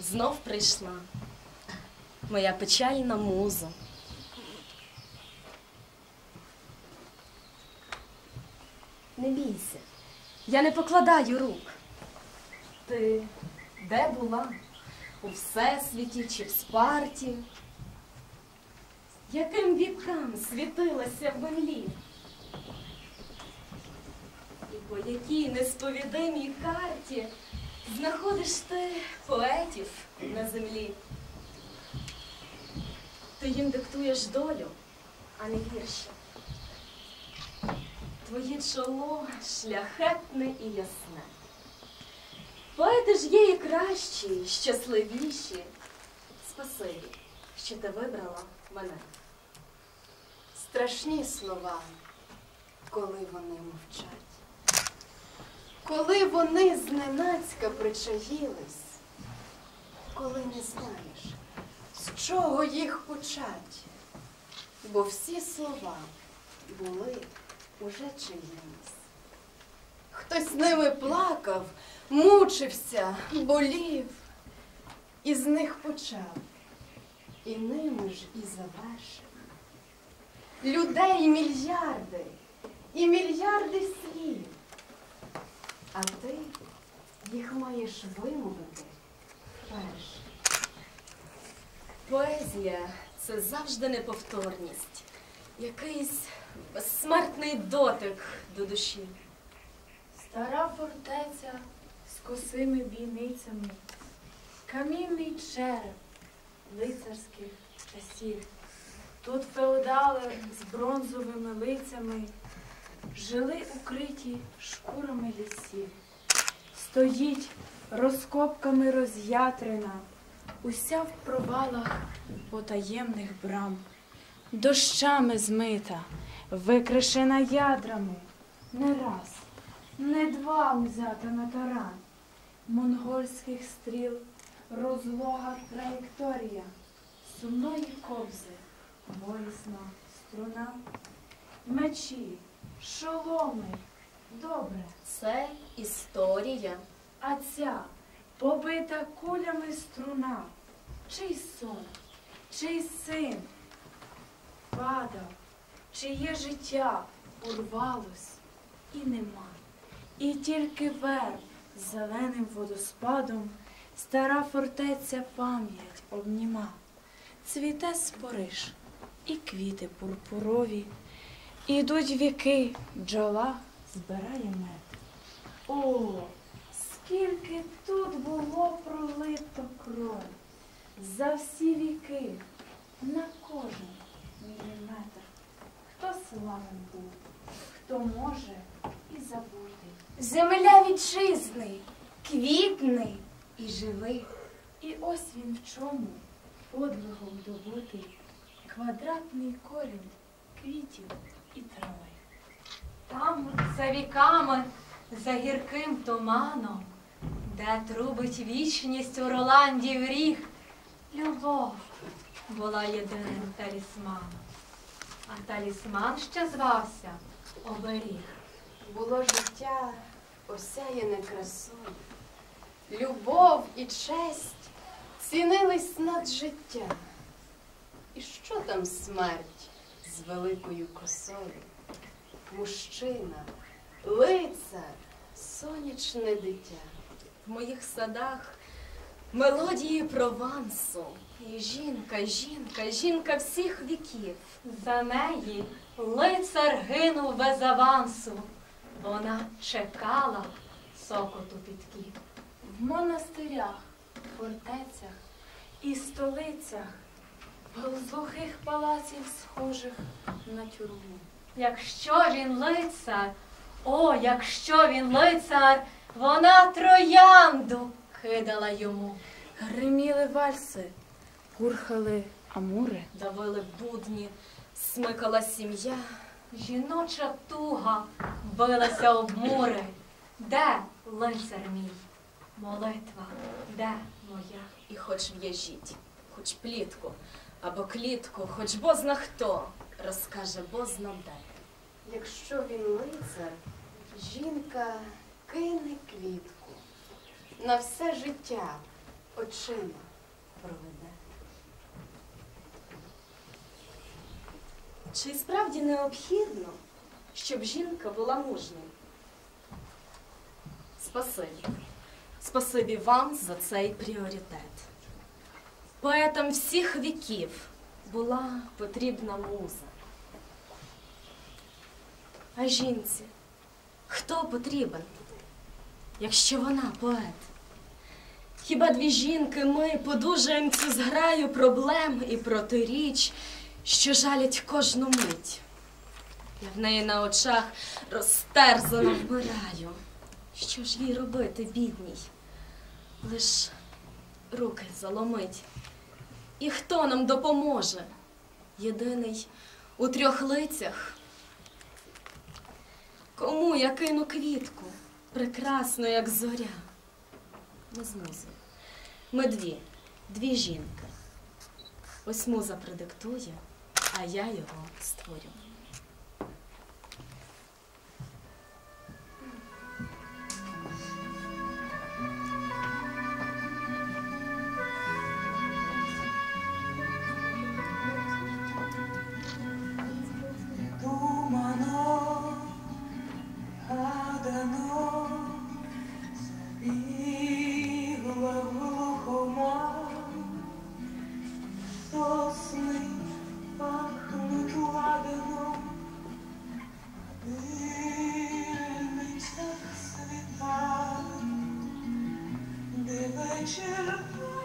Знов прийшла, моя печальна муза. Не бійся, я не покладаю рук. Ти де була? У всесвіті чи в спарті? Яким вікам світилася в землі? І по якій несповідимій карті знаходиш ти поетів на землі? Ти їм диктуєш долю, а не гірше. Твоє чоло шляхетне і ясне. Поети ж є і кращі, і щасливіші. Спасибі, що ти вибрала мене. Страшні слова, коли вони мовчать. Коли вони зненацька причаїлись, коли не знаєш, з чого їх почать, бо всі слова були уже чиїмось. Хтось ними плакав, мучився, болів, і з них почав, і ними ж і завершив. Людей мільярди і мільярди слів. А ти їх маєш вимовити перш. Поезія це завжди неповторність, якийсь безсмертний дотик до душі. Стара фортеця з косими бійницями, камінний череп лицарських часів. Тут феодали з бронзовими лицями жили укриті шкурами лісів. Стоїть розкопками роз'ятрена, уся в провалах потаємних брам, дощами змита, викришена ядрами, не раз, не два узята на таран, монгольських стріл, розлога траєкторія, сумної кобзи, болісна струна, мечі, шоломи, добре, Це історія. а ця побита кулями струна, чий сон, чий син? Падав, чиє життя урвалось? І нема. І тільки верб з зеленим водоспадом. Стара фортеця пам'ять обніма. Цвіте спориш і квіти пурпурові, ідуть віки, бджола збирає мед. О, скільки тут було пролито крові за всі віки, на кожен міліметр. Хто славен був, хто може і забути. Земля вітчизни, квітний і живий. І ось він в чому подвигом добутий квадратний корінь квітів і трави. Там за віками, за гірким туманом, де трубить вічність у Роландів ріг, любов була єдиним талісманом. А талісман ще звався оберіг. Було життя осяяне красою. Любов і честь цінились над життя. І що там смерть з великою косою? Мужчина, лицар, сонячне дитя. В моїх садах мелодії Провансу. І жінка, жінка, жінка всіх віків. За неї лицар гинув без авансу. Вона чекала сокоту підків. В монастирях, фортецях і столицях, в глухих палаців, схожих на тюрму. Якщо він лицар, о, якщо він лицар, вона троянду кидала йому. Гриміли вальси, пурхали амури. Давили будні, смикала сім'я. Жіноча туга билася об мури. Де лицар мій? Молитва, де моя? І хоч в'яжіть, хоч плітку або клітку, хоч бозна хто розкаже бозна де. Якщо він лицар, жінка кине квітку на все життя очима проведе. Чи справді необхідно, щоб жінка була мужньою? Спасибі. Спасибі вам за цей пріоритет. Поетам всіх віків була потрібна муза. А жінці хто потрібен, якщо вона поет? Хіба дві жінки ми подужаємо цю зграю проблем і протиріч, що жалять кожну мить? Я в неї на очах розтерзано вмираю. Що ж їй робити, бідній? Лиш руки заломить. І хто нам допоможе? Єдиний у трьох лицях. Кому я кину квітку, прекрасну, як зоря? Не з музою. Ми дві, дві жінки. Ось муза продиктує, а я його створю. love.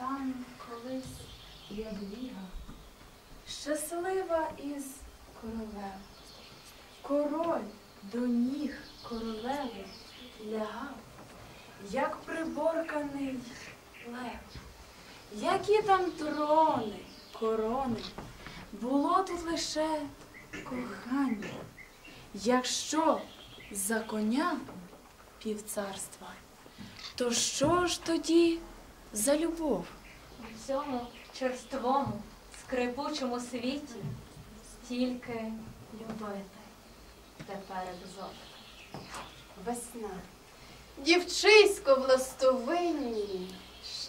Там колись ядвіга, щаслива із королем. Король до ніг королеви лягав, як приборканий лев. Які там трони, корони, було тут лише кохання. Якщо за коня півцарства, то що ж тоді за любов? У цьому черствому, скрипучому світі тільки любити тепер екзот. Весна. Дівчисько в ластовинні,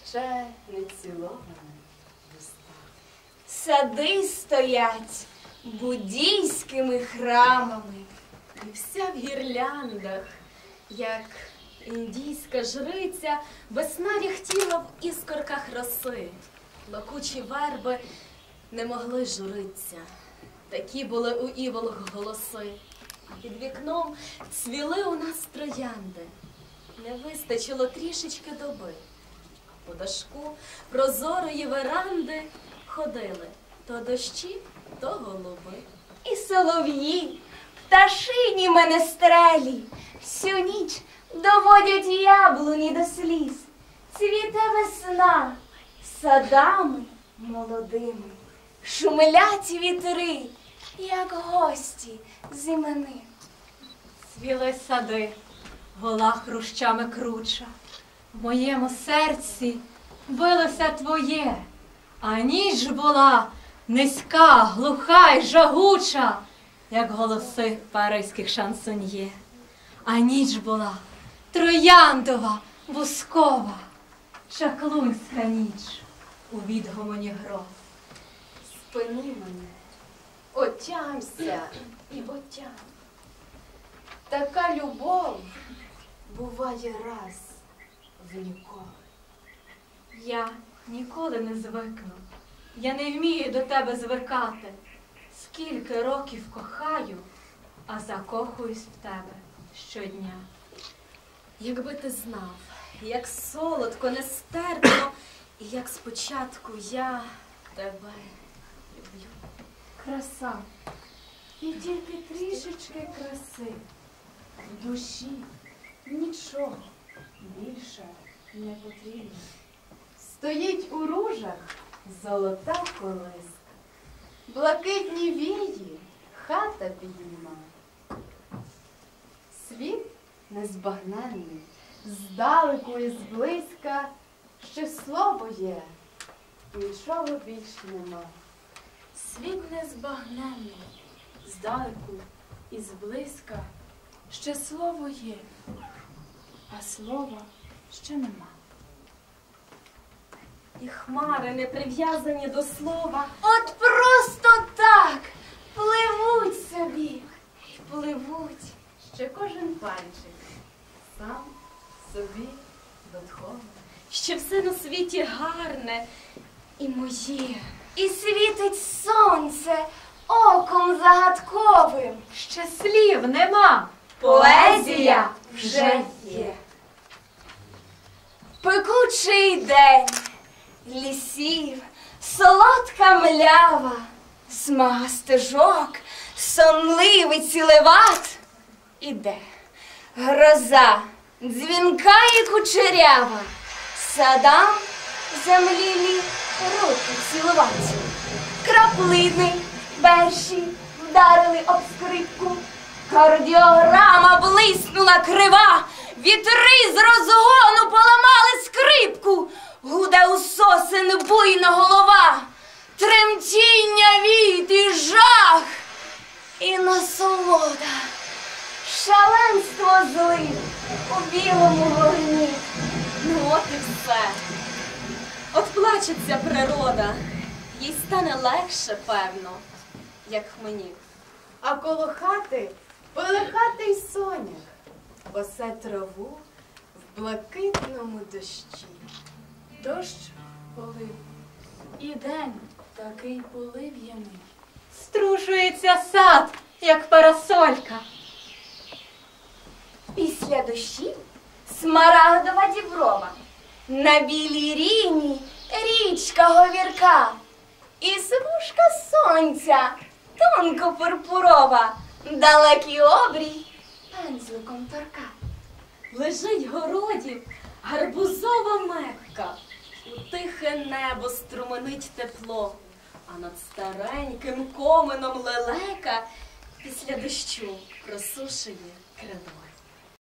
ще не ціловане вуста. Сади стоять буддійськими храмами. І вся в гірляндах, як індійська жриця, весна ряхтіла в іскорках роси. Лакучі верби не могли журиться. Такі були у іволок голоси. Під вікном цвіли у нас троянди. Не вистачило трішечки доби. А по дашку прозорої веранди ходили то дощі, то голуби. І солов'ї, пташині менестрелі, всю ніч доводять яблуні до сліз. Цвіте весна садами молодими, шумлять вітри, як гості з іменин. Цвіли сади, гола хрущами круча. В моєму серці билося твоє, а ніч була низька, глуха й жагуча, як голоси паризьких шансоньє. А ніч була трояндова, бускова, чаклунська ніч у відгомоні гроз. Спини мене, отямся і отям. Така любов буває раз в ніколи. Я ніколи не звикну. Я не вмію до тебе звикати. Скільки років кохаю, а закохуюсь в тебе щодня. Якби ти знав, як солодко, нестерпно, і як спочатку я тебе люблю. Краса. І тільки трішечки краси. В душі нічого більше не потрібно. Стоїть у ружах золота колиска, блакитні вії хата підніма. Світ незбагненний, здалеку і зблизька, ще слово є, нічого більш нема. Світ незбагненний, здалеку і зблизька, ще слово є, а слова ще нема. І хмари не прив'язані до слова. От просто так пливуть собі пливуть. Ще кожен пальчик сам собі дотховує. Що все на світі гарне і моє. І світить сонце оком загадковим. Ще слів нема. Поезія вже є. Пекучий день лісів, солодка млява, смага стежок, сонливий цілеват. Іде. Гроза, дзвінка і кучерява, садам землілі руки цілувати. Краплини перші вдарили об скрипку. Кардіограма блиснула крива, вітри з розгону поламали скрипку, гуде у сосен буйна голова, тремтіння віт і жах. І насолода, шаленство злив у білому вогні. Ну от і все. От плачеться природа, їй стане легше, певно, як мені. А коло хати полихатий сонях, босе траву в блакитному дощі. Дощ полив, і день такий полив'яний. Струшується сад, як парасолька. Після дощів смарагдова діброва, на білій ріні річка говірка, і смужка сонця тонко пурпурова, далекий обрій пензликом торка. Лежить городів гарбузова мекка, у тихе небо струменить тепло, а над стареньким коменом лелека після дощу просушує крило.